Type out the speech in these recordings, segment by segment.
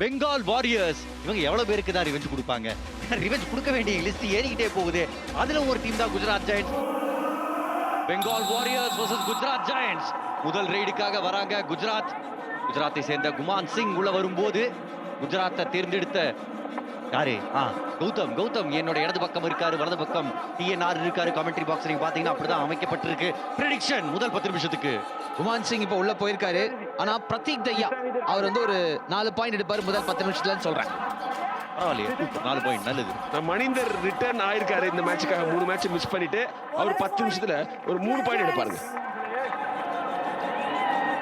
Bengal warriors இவங்க எவ்வளவு பேருக்கு தான் ரிவெஞ்ச் கொடுப்பாங்க? ரிவெஞ்ச் கொடுக்க வேண்டிய லிஸ்ட் ஏறிக்கிட்டே போகுது. அதுல ஒரு டீம் தான் Gujarat Giants Bengal Warriors versus Gujarat Giants முதல் ரெய்டுக்காக வராங்க குஜராத். குஜராத்தை சேர்ந்த குமான் சிங் உள்ள வரும்போது குஜராத்தை தேர்ந்தெடுத்த யாரு? ஆ கௌதம் கௌதம் என்னோட இடது பக்கம் இருக்காரு வலது பக்கம் டிஎன்ஆர் இருக்காரு கமெண்ட்ரி பாக்ஸ் நீங்க பாத்தீங்கன்னா அப்படிதான் அமைக்கப்பட்டிருக்கு. ப்ரெடிக்ஷன் முதல் பத்து நிமிஷத்துக்கு. குமான் சிங் இப்போ உள்ள போயிருக்காரு. ஆனா பிரதீக் தையா அவர் வந்து ஒரு நாலு பாயிண்ட் எடுப்பாரு முதல் பத்து நிமிஷத்துலன்னு சொல்றேன். பரவாயில்லையே நாலு பாயிண்ட் நல்லது. நம்ம மணிந்தர் ரிட்டர்ன் ஆயிருக்காரு இந்த மேட்சுக்காக மூணு மேட்ச் மிஸ் பண்ணிட்டு அவர் பத்து நிமிஷத்துல ஒரு மூணு பாயிண்ட் எடுப்பாருங்க.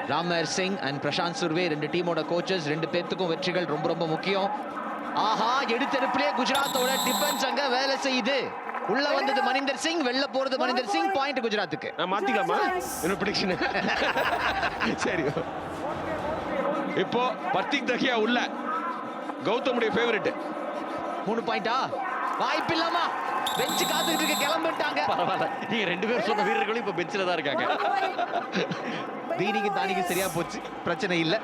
ராமர் சிங் அண்ட் பிரசாந்த் சுர்வே ரெண்டு டீமோட கோச்சஸ் ரெண்டு பேர்த்துக்கும் வெற்றிகள் ரொம்ப ரொம்ப முக்கியம். ஆஹா எடுத்தெடுப்பிலே குஜராத்தோட டிஃபென்ஸ் அங்க வேலை செய்யுது. உள்ள வந்தது மணிந்தர் சிங் வெளில போறது மணிந்தர் சிங் பாயிண்ட் குஜராத்துக்கு. நான் மாத்திக்கலாமா? என்ன ப்ரிடிக்ஷன் சரி. இப்போ பர்த்திக் தஹியா உள்ள. கௌதமுடைய ஃபேவரட் மூணு பாயிண்டா வாய்ப்பு இல்லாமா பெஞ்சு காத்துக்கிட்டு இருக்க கிளம்பிட்டாங்க. பரவாயில்ல. நீங்க ரெண்டு பேரும் சொன்ன வீரர்களும் இப்ப பெஞ்சில தான் இருக்காங்க. தீனிக்கு தானிக்கு சரியா போச்சு. பிரச்சனை இல்ல.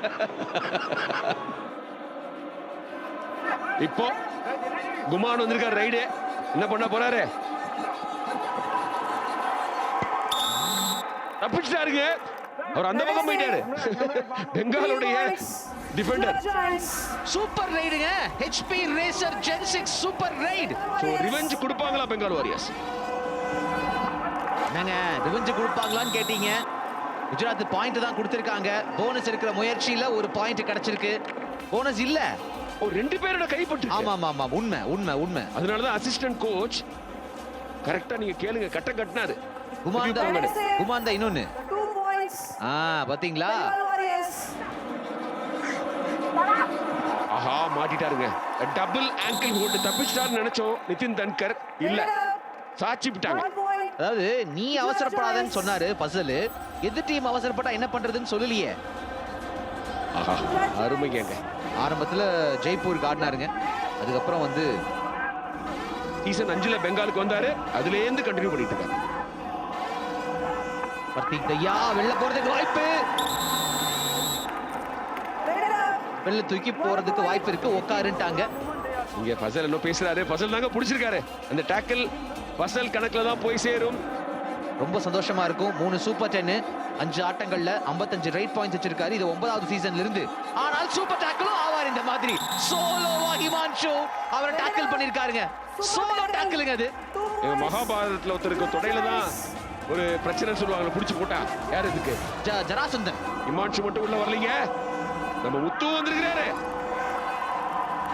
இப்போ குமான் வந்திருக்காரு ரைடு என்ன பண்ண போறாரு? தப்பிச்சிட்டாருங்க. அவர் அந்த பக்கம் போயிட்டாரு. பெங்காலுடைய defender super ரைடுங்க H P racer gen six super raid so revenge கொடுப்பாங்களா பெங்கால் வாரியர்ஸ் என்னங்க ரிவெஞ்ச் கொடுப்பாங்களான்னு கேட்டீங்க. குஜராத் பாயிண்ட் தான் கொடுத்திருக்காங்க. போனஸ் இருக்கிற முயற்சியில ஒரு பாயிண்ட் கிடைச்சிருக்கு. போனஸ் இல்ல. ரெண்டு பேரோட கைப்பட்டு ஆமா ஆமா ஆமா. உண்மை உண்மை உண்மை. அதனால தான் அசிஸ்டன்ட் கோச் கரெக்டா நீங்க கேளுங்க கட்ட கட்டினாரு. குமாந்தா. குமாந்தா இன்னொன்னு. ஆ பாத்தீங்களா. ஆஹா மாட்டிட்டாருங்க. டபுள் ஆங்கிள் ஹோல்டு தப்பிச்சிட்டாருன்னு நினைச்சோம். நிதின் தன்கர் இல்ல. சாட்சி விட்டாங்க. அதாவது நீ அவசரப்படாதன்னு சொன்னாரு பசல் எதிர் டீம் அவசரப்பட்டா என்ன பண்றதுன்னு சொல்லலையே. ஆஹா. அருமைங்க. ஆரம்பத்துல ஜெய்ப்பூருக்கு ஆடினாருங்க அதுக்கப்புறம் வந்து சீசன் அஞ்சுல பெங்காலுக்கு வந்தாரு. அதுல இருந்து கண்டினியூ பண்ணிட்டு இருக்காரு. பர்த்திக் தையா வெளில போறதுக்கு வாய்ப்பு. வெளில தூக்கி போறதுக்கு வாய்ப்பு இருக்கு. உட்காருன்ட்டாங்க இங்க ஃபசல் என்ன பேசுறாரு. ஃபசல் தாங்க பிடிச்சிருக்காரு. அந்த டேக்கிள் ஃபசல் கணக்குல தான் போய் சேரும். ரொம்ப சந்தோஷமா இருக்கும். மூணு சூப்பர் டென்னு அஞ்சு ஆட்டங்கள்ல 55 ரைட் பாயிண்ட்ஸ் வச்சிருக்காரு. இது ஒன்பதாவது சீசன்ல இருந்து. ஆனால் சூப்பர் டேக்கிளும் ஆவார் இந்த மாதிரி. சோலோவா ஹிமான்ஷு அவரை டேக்கிள் பண்ணிருக்காருங்க. சோலோ டேக்கிளுங்க அது. மகாபாரதத்துல ஒருத்தருக்கு தொடையில தான் ஒரு பிரச்சனை சொல்லுவாங்க புடிச்சு போட்டா. யார் இதுக்கு? ஜராசந்தன். இமான்ஷு மட்டும் உள்ள வரலீங்க. நம்ம முத்து வந்திருக்கிறாரு.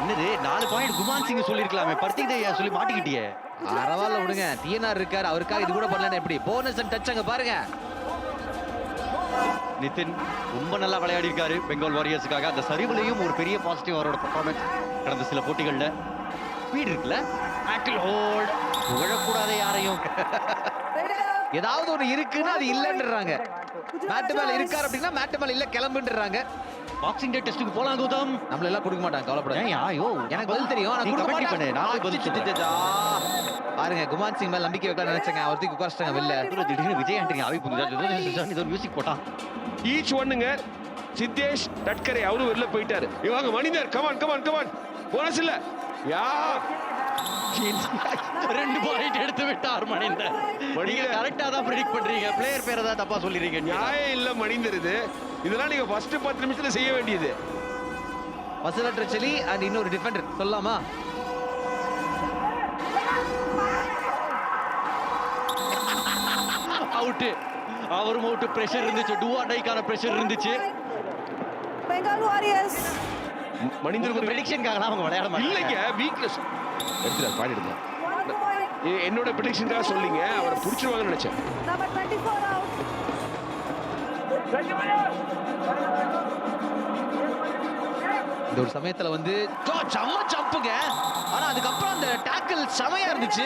என்னது நாலு பாயிண்ட் குமான் சிங் சொல்லிருக்கலாமே. பர்த்திக் சொல்லி மாட்டிக்கிட்டியே. பரவாயில்ல விடுங்க. டிஎன்ஆர் இருக்காரு அவருக்காக இது கூட பண்ணலன்னு எப்படி? போனஸ் அண்ட் டச் அங்க பாருங்க. நிதின் ரொம்ப நல்லா விளையாடி இருக்காரு பெங்கால் வாரியர்ஸுக்காக. அந்த சரிவுலையும் ஒரு பெரிய பாசிட்டிவ் அவரோட பர்ஃபார்மன்ஸ் கடந்த சில போட்டிகள்ல. ஸ்பீட் இருக்குல்ல? ஆங்கிள் ஹோல்ட் புகழக்கூடாத யாரையும். ஏதாவது ஒண்ணு இருக்குன்னு அது இல்லைன்றாங்க மேட்டு மேல இருக்காரு அப்படின்னா மேட்டு மேல இல்ல கிளம்புன்றாங்க பாக்ஸிங் டே டெஸ்ட்டுக்கு போலாம் கௌதம். நம்மள எல்லாம் கொடுக்க மாட்டாங்க கவலைப்படாத ஏன் ஐயோ. எனக்கு பதில் தெரியும் ஆனா நீ கொடுக்க. பண்ணு நான் பதில் பாருங்க குமான் சிங் மேல நம்பிக்கை வைக்கலாம் நினைச்சேங்க. அவர் தூக்கி உட்கார்ச்சிட்டாங்க வெளில. திடீர்னு விஜய் ஆண்டனி ஆவி புரியுதா இது ஒரு மியூசிக் போட்டான். ஈச் ஒண்ணுங்க சித்தேஷ் தட்கரே அவரும் வெளில போயிட்டாரு. இவங்க Maninder come on come on come on bonus இல்ல. யா. ரெண்டு பாயிண்ட் எடுத்து விட்டார் மணிந்தர். நீங்க. கரெக்டா தான் ப்ரெடிக்ட் பண்றீங்க. பிளேயர் பேரை தான் தப்பா சொல்லிடுறீங்க. நியாயம் இல்ல மணிந்தர் இது. இதெல்லாம் நீங்க ஃபர்ஸ்ட் பத்து நிமிஷத்துல செய்ய வேண்டியது. பசலற்ற செலி அண்ட் இன்னொரு டிஃபெண்டர் சொல்லலாமா? அவுட் அவரும் அவுட் பிரஷர் இருந்துச்சு. டைக்கான பிரஷர் இருந்துச்சு. Warriors. மணிந்தருக்கு ஒரு ப்ரெடிக்ஷனுக்காக அவங்க விளையாட மாட்டாங்க. இல்லைங்க வீக்னஸ் எடுத்துறாரு பாடி எடுத்துறாரு One point. எ- என்னோட ப்ரிடிக்ஷனுக்காக சொல்லிங்க அவரை பிடிச்சிருவாங்கன்னு நினைச்சேன். Number 24 out. இந்த ஒரு சமயத்துல வந்து செம்ம ஜம்புங்க ஆனா அதுக்கப்புறம் அந்த டேக்கிள் செமையா இருந்துச்சு.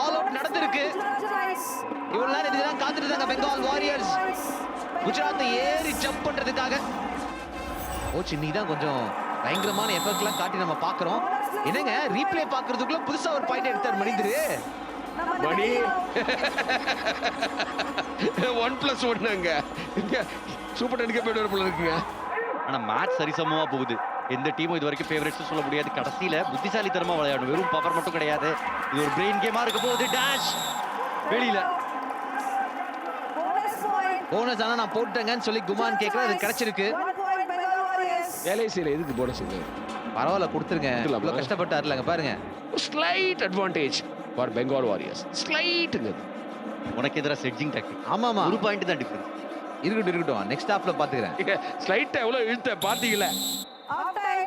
ஆல் அவுட் நடந்திருக்கு. இவ்வளவு நேரம் இதுதான் காத்துட்டு இருந்தாங்க பெங்கால் வாரியர்ஸ். குஜராத்தை ஏறி ஜம்ப் பண்றதுக்காக கோச் இன்னைக்கு தான் கொஞ்சம் பயங்கரமான எஃபர்ட்லாம் காட்டி நம்ம பாக்குறோம் என்னங்க ரீப்ளே பாக்குறதுக்குள்ள புதுசா ஒரு பாயிண்ட் எடுத்தார் மனிதரு மணி 19 out. ஒன் பிளஸ் ஒன்னுங்க சூப்பர் டென்னுக்கே போயிட்டு வர போல இருக்குங்க ஆனா மேட்ச் சரிசமமா போகுது எந்த டீமும் இது வரைக்கும் ஃபேவரட்ஸ் சொல்ல முடியாது. கடைசியில புத்திசாலித்தனமா விளையாடணும். வெறும் பவர் மட்டும் கிடையாது. இது ஒரு பிரெயின் கேமா இருக்க போகுது. டேஷ் வெளியில. போனஸ் ஆனா நான் போட்டேங்கன்னு சொல்லி குமான் கேக்குற அது கிடைச்சிருக்கு. Warriors. எல்ஐசியில் எதுக்கு போனஸ் இல்லை பரவாயில்ல கொடுத்துருங்க? இவ்வளவு கஷ்டப்பட்டாருலங்க பாருங்க. Slight advantage for Bengal Warriors ஸ்லைட்டுங்க உனக்கு எதிராக செட்ஜிங் டாக்டிக் ஆமாமா. ஒரு பாயிண்ட் தான் டிஃபரன்ஸ் இருக்கட்டும் இருக்கட்டும். நெக்ஸ்ட் ஹாஃப்ல பாத்துக்கிறேன். ஸ்லைட்டை எவ்வளோ இழுத்த பார்த்தீங்களா.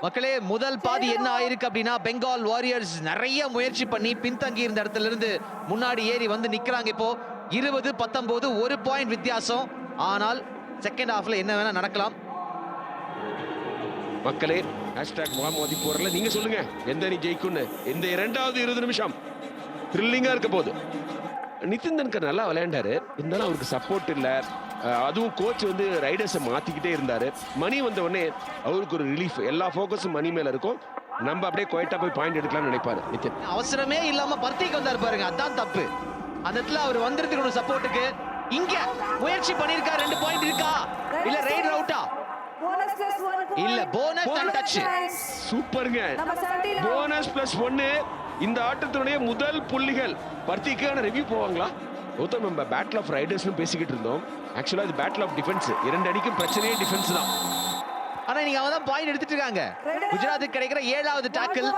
மக்களே முதல் பாதி என்ன ஆயிருக்கு அப்படின்னா பெங்கால் வாரியர்ஸ் நிறைய முயற்சி பண்ணி பின்தங்கி இருந்த இடத்துல இருந்து முன்னாடி ஏறி வந்து நிக்கிறாங்க. இப்போ இருபது பத்தொன்பது ஒரு பாயிண்ட் வித்தியாசம். ஆனால் செகண்ட் ஹாஃப்ல என்ன வேணா நடக்கலாம். மக்களே ஹேஷ்டாக் முகமதி போறல நீங்க சொல்லுங்க. எந்த அணி ஜெயிக்கும்னு? இந்த இரண்டாவது இருபது நிமிஷம் த்ரில்லிங்கா இருக்க போகுது. நிதின் தன்கர் நல்லா விளையாண்டாரு. இருந்தாலும் அவருக்கு சப்போர்ட் இல்ல. அதுவும் கோச் வந்து ரைடர்ஸை மாத்திக்கிட்டே இருந்தாரு. மணி வந்த உடனே அவருக்கு ஒரு ரிலீஃப் எல்லா ஃபோக்கஸும் மணி மேல இருக்கும். நம்ம அப்படியே குவைட்டா போய் பாயிண்ட் எடுக்கலாம்னு நினைப்பாரு நிதின். அவசரமே இல்லாம பர்த்திக்கு வந்தாரு பாருங்க. அதான் தப்பு. அந்த இடத்துல அவர் வந்திருக்கணும் சப்போர்ட்டுக்கு இங்க முயற்சி பண்ணிருக்காரு ரெண்டு பாயிண்ட் இருக்கா? இல்ல ரைட் அவுட்டா point. இல்ல போனஸ் அண்ட் டச். சூப்பருங்க. Number 17 out. போனஸ் பிளஸ் ஒன்னு இந்த ஆட்டத்தினுடைய முதல் புள்ளிகள். பர்த்திக்கான ரிவ்யூ போவாங்களா? கௌதம் நம்ம பேட்டில் ஆஃப் ரைடர்ஸ்னு பேசிக்கிட்டு இருந்தோம். ஆக்சுவலா இது பேட்டில் ஆஃப் டிஃபென்ஸ் இரண்டு அணிக்கும் பிரச்சனையே டிஃபென்ஸ் தான். ஆனா நீங்க அவன் தான் பாயிண்ட் எடுத்துட்டு இருக்காங்க. குஜராத்துக்கு கிடைக்கிற ஏழாவது டாக்கிள்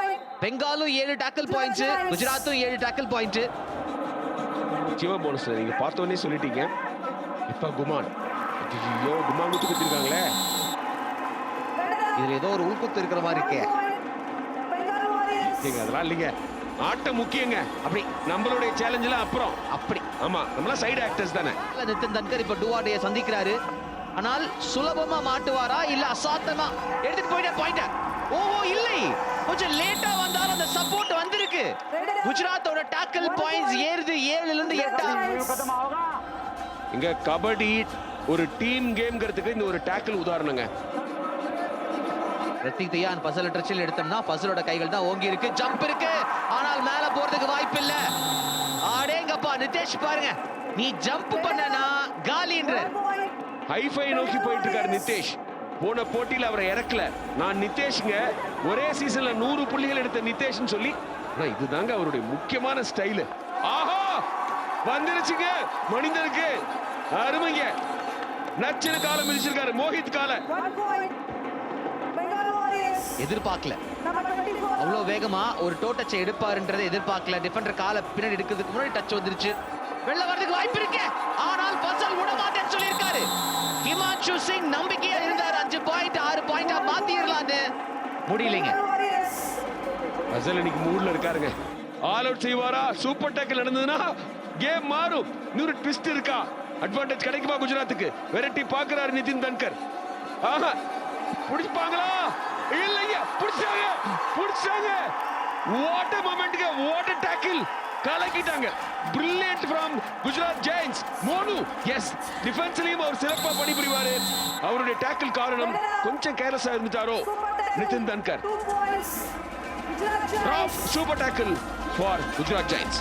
பெங்காலும் ஏழு டாக்கிள் பாயிண்ட்ஸ் குஜராத்தும் ஏழு டாக்கிள் பாயிண்ட் சிவா போனஸ் நீங்க பார்த்தோன்னே சொல்லிட்டீங்க. இப்ப குமான். ஐயோ குமான் குத்து குத்திருக்காங்களே. இதுல ஏதோ ஒரு உள்குத்து இருக்கிற மாதிரி இருக்கே. அதெல்லாம் இல்லைங்க. ஆட்டம் முக்கியங்க. அப்படி நம்மளுடைய சேலஞ்செல்லாம் அப்புறம். அப்படி. ஆமா நம்மளாம் சைடு ஆக்டர்ஸ் தானே. நிதின் தன்கர் இப்ப டுவாடைய சந்திக்கிறாரு. ஆனால் சுலபமா மாட்டுவாரா இல்ல அசாத்தமா? எடுத்துட்டு போயிட்டா பாயிண்ட் ஓஹோ இல்லை. கொஞ்சம் லேட்டா வந்தாலும் அந்த சப்போர்ட் வந்திருக்கு. குஜராத்தோட டாக்கல் பாயிண்ட்ஸ் ஏறுது ஏழுல இருந்து எட்டா? இங்க கபடி ஒரு டீம் கேம்ங்கிறதுக்கு இந்த ஒரு டேக்கிள் உதாரணங்க. ரத்திக் தியான் பசல் ட்ரெச்சில் எடுத்தோம்னா பசலோட கைகள் தான் ஓங்கி இருக்கு ஜம்ப் இருக்கு. ஆனால் மேல போறதுக்கு வாய்ப்பு இல்ல ஆடேங்கப்பா நிதேஷ் பாருங்க. நீ ஜம்ப் பண்ணனா காலின்ற. ஹைஃபை நோக்கி போயிட்டு இருக்காரு நிதேஷ். போன போட்டியில அவரை இறக்கல. நான் நிதேஷ்ங்க ஒரே சீசன்ல நூறு புள்ளிகள் எடுத்த நிதேஷ்னு சொல்லி ஆனா இதுதாங்க அவருடைய முக்கியமான ஸ்டைலு ஆஹா! வந்துருச்சுங்க மனிதனுக்கு. அருமைங்க. நச்சின காலம் மிதிச்சிருக்காரு. மோஹித் கால. எதிர்பார்க்கல. Number 24. அவ்வளோ வேகமா ஒரு டோ டச்சை எடுப்பாருன்றதை எதிர்பார்க்கல. டிஃபெண்டர் காலை பின்னாடி எடுக்கிறதுக்கு முன்னாடி டச் வந்துருச்சு. வெளில வரதுக்கு வாய்ப்பு இருக்கு. ஆனால் பசல் விட மாட்டேன்னு சொல்லியிருக்காரு. ஹிமான்ஷு சிங் நம்பிக்கையா இருந்தார். அஞ்சு பாயிண்ட் ஆறு பாயிண்டா மாத்திரலான்னு. முடியலைங்க. பசல் இன்னைக்கு மூட்ல இருக்காருங்க. ஆல் அவுட் செய்வாரா? சூப்பர் டேக்கில் நடந்ததுன்னா கேம் மாறும். இன்னொரு ட்விஸ்ட் இருக்கா? அட்வான்டேஜ் கிடைக்குமா குஜராத்துக்கு? வெரைட்டி பாக்குறாரு நிதின் தன்கர். ஆஹா. புடிப்பாங்களா இல்லைங்க புடிச்சாங்க புடிச்சாங்க. வாட் மொமெண்ட்ங்க what tackle கலக்கிட்டாங்க. Brilliant from Gujarat Giants Monu S டிஃபென்ஸ்லயும் அவர் சிறப்பா பணிபுரிவாரு. அவருடைய டேக்கிள் காரணம் கொஞ்சம் கேர்லஸா இருந்துட்டாரோ. Nitin Dhankhar. Super tackle for Gujarat Giants.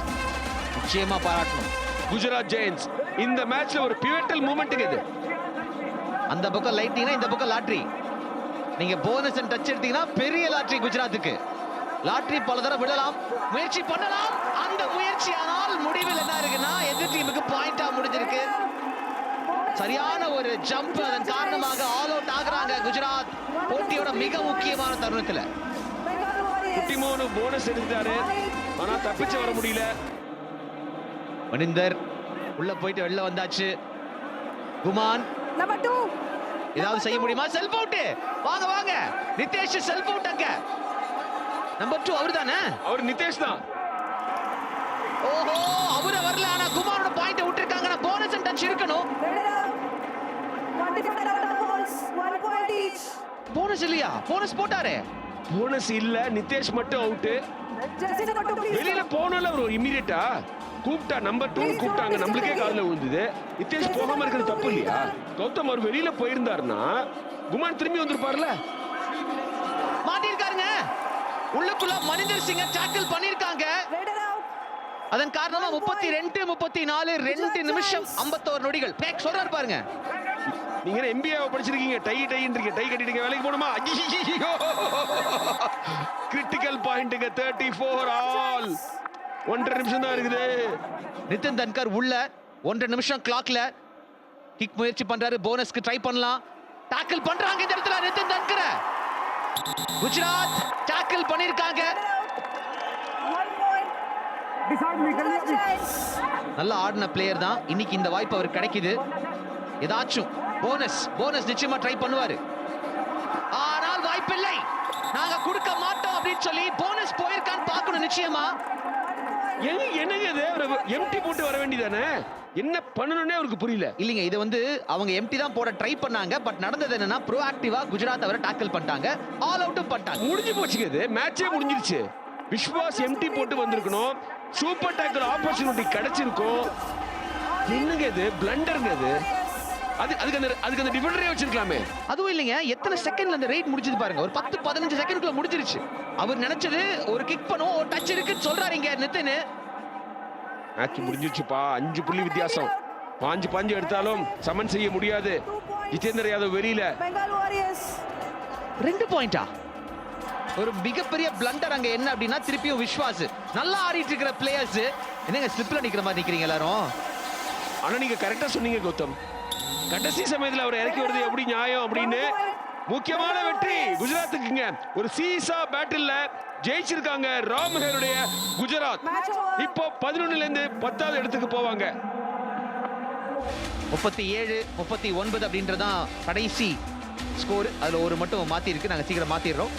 நிச்சயமா பாராட்டணும். குஜராத் ஜெயின்ஸ் இந்த மேட்ச்ல ஒரு பிவட்டல் மூமெண்ட்டுங்க இது. அந்த பக்கம் லைட்டிங்னா இந்த பக்கம் லாட்ரி நீங்க போனஸ் டச் எடுத்தீங்கன்னா பெரிய லாட்ரி குஜராத்துக்கு. லாட்ரி பல தடவை விடலாம். முயற்சி பண்ணலாம். அந்த முயற்சி ஆனால் முடிவில் என்ன இருக்குன்னா எதிர் டீமுக்கு பாயிண்டா முடிஞ்சிருக்கு. சரியான ஒரு ஜம்ப் அதன் காரணமாக ஆல் அவுட் ஆகுறாங்க குஜராத். போட்டியோட மிக முக்கியமான தருணத்துல. Warriors. குட்டிமோனு போனஸ் எடுத்தாரு ஆனா தப்பிச்சு வர முடியல. மனிந்தர் உள்ள போயிட்டு வெளில வந்தாச்சு. குமான். Number two. ஏதாவது செய்ய முடியுமா? செல்ஃப் அவுட் வாங்க வாங்க. நிதேஷ் செல்ஃப் அவுட் அங்க. நம்பர் டூ அவர் தானே? அவர் நிதேஷ் தான். ஓஹோ அவர வரல. ஆனா குமாரோட பாயிண்ட் விட்டுருக்காங்க போனஸ் அண்ட் டச் இருக்கணும். போனஸ் இல்லையா? போனஸ் போட்டாரே. போனஸ் இல்ல. நிதேஷ் மட்டும் அவுட். வெளியில போனல அவர் இமிடியட்டா கூப்பிட்டா நம்பர் டூ கூப்பிட்டாங்க. நம்மளுக்கே காதுல விழுந்தது. நிதேஷ் போகாம இருக்கிறது தப்பு இல்லையா? கௌதம் அவர் வெளியில போயிருந்தாருன்னா குமான் திரும்பி வந்திருப்பார்ல? மாட்டிருக்காருங்க உள்ளுக்குள்ள மனிதர் சிங்க டாக்கிள் பண்ணிருக்காங்க. அதன் காரணமா முப்பத்தி ரெண்டு முப்பத்தி நாலு ரெண்டு நிமிஷம் ஐம்பத்தோரு நொடிகள். பேக் சொல்றாரு பாருங்க. நீங்க எம்பிஏ படிச்சிருக்கீங்க? டை டைன்றீங்க டை கட்டிட்டீங்க வேலைக்கு போகணுமா? ஐயோ பாயிண்ட்டுங்க தேர்ட்டி ஃபோர் ஆல் ஒன்றரை நிமிஷம் தான் இருக்குது. நிதின் தன்கர் உள்ள ஒன்றரை நிமிஷம் கிளாக்ல கிக் முயற்சி பண்றாரு போனஸ்க்கு ட்ரை பண்ணலாம். டாக்கிள் பண்றாங்க இந்த இடத்துல நிதின் தன்கர். குஜராத் டாக்கிள் பண்ணிருக்காங்க. நல்லா ஆடின பிளேயர் தான். இன்னைக்கு இந்த வாய்ப்பு அவருக்கு கிடைக்குது. ஏதாச்சும் போனஸ் போனஸ் நிச்சயமா ட்ரை பண்ணுவாரு. ஆனால் வாய்ப்பில்லை. நாங்க கொடுக்க மாட்டோம் அப்படின்னு சொல்லி போனஸ் போயிருக்கான்னு பார்க்கணும் நிச்சயமா. எங்க என்னங்க இது? எம்டி போட்டு வர வேண்டியதானே? என்ன பண்ணணும்னே அவருக்கு புரியல. இல்லைங்க இது வந்து அவங்க எம்டி தான் போட ட்ரை பண்ணாங்க. பட் நடந்தது என்னன்னா ப்ரோஆக்டிவா குஜராத் அவரை டாக்கிள் பண்ணிட்டாங்க. ஆல் அவுட்டும் பண்ணிட்டாங்க. முடிஞ்சு போச்சுங்க இது. மேட்சே முடிஞ்சிருச்சு. விஸ்வாஸ் எம்டி போட்டு வந்திருக்கணும். சூப்பர் டேக்கர் ஆப்பர்ச்சுனிட்டி கிடைச்சிருக்கும். என்னங்க இது? பிளண்டருங்க இது. அது அதுக்கு அந்த அதுக்கு அந்த டிஃபெண்டரே வச்சிருக்கலாமே. அதுவும் இல்லைங்க எத்தனை செகண்ட்ல அந்த ரைட் முடிஞ்சது பாருங்க. ஒரு பத்து பதினஞ்சு செகண்ட்குள்ள முடிஞ்சிருச்சு. அவர் நினைச்சது ஒரு கிக் பண்ணும் ஒரு டச் இருக்குன்னு சொல்றாரு இங்க நிதின் மேட்ச் முடிஞ்சிருச்சுப்பா. அஞ்சு புள்ளி வித்தியாசம். பாஞ்சு பாஞ்சு எடுத்தாலும் சமன் செய்ய முடியாது. ஜிதேந்தர் யாதவ் Warriors. ரெண்டு பாயிண்டா ஒரு மிகப்பெரிய பிளண்டர் அங்க என்ன அப்படின்னா திருப்பியும் விஸ்வாஸ். நல்லா ஆடிட்டு இருக்கிற பிளேயர்ஸ் என்னங்க ஸ்லிப்ல நிக்கிற மாதிரி நிக்கிறீங்க எல்லாரும்? ஆனா நீங்க கரெக்டா சொன்னீங்க கௌதம். கடைசி சமயத்துல அவர் இறக்கி வருது எப்படி நியாயம் அப்படின்னு முக்கியமான வெற்றி குஜராத்துக்குங்க. ஒரு சீசா பேட்டில்ல ஜெயிச்சிருக்காங்க ராம்ஹேருடைய குஜராத். இப்போ பதினொன்னுல இருந்து பத்தாவது இடத்துக்கு போவாங்க. முப்பத்தி ஏழு முப்பத்தி ஒன்பது அப்படின்றதான் கடைசி ஸ்கோர் அதுல ஒரு மட்டும் மாத்தி இருக்கு நாங்க சீக்கிரம் மாத்திடுறோம்.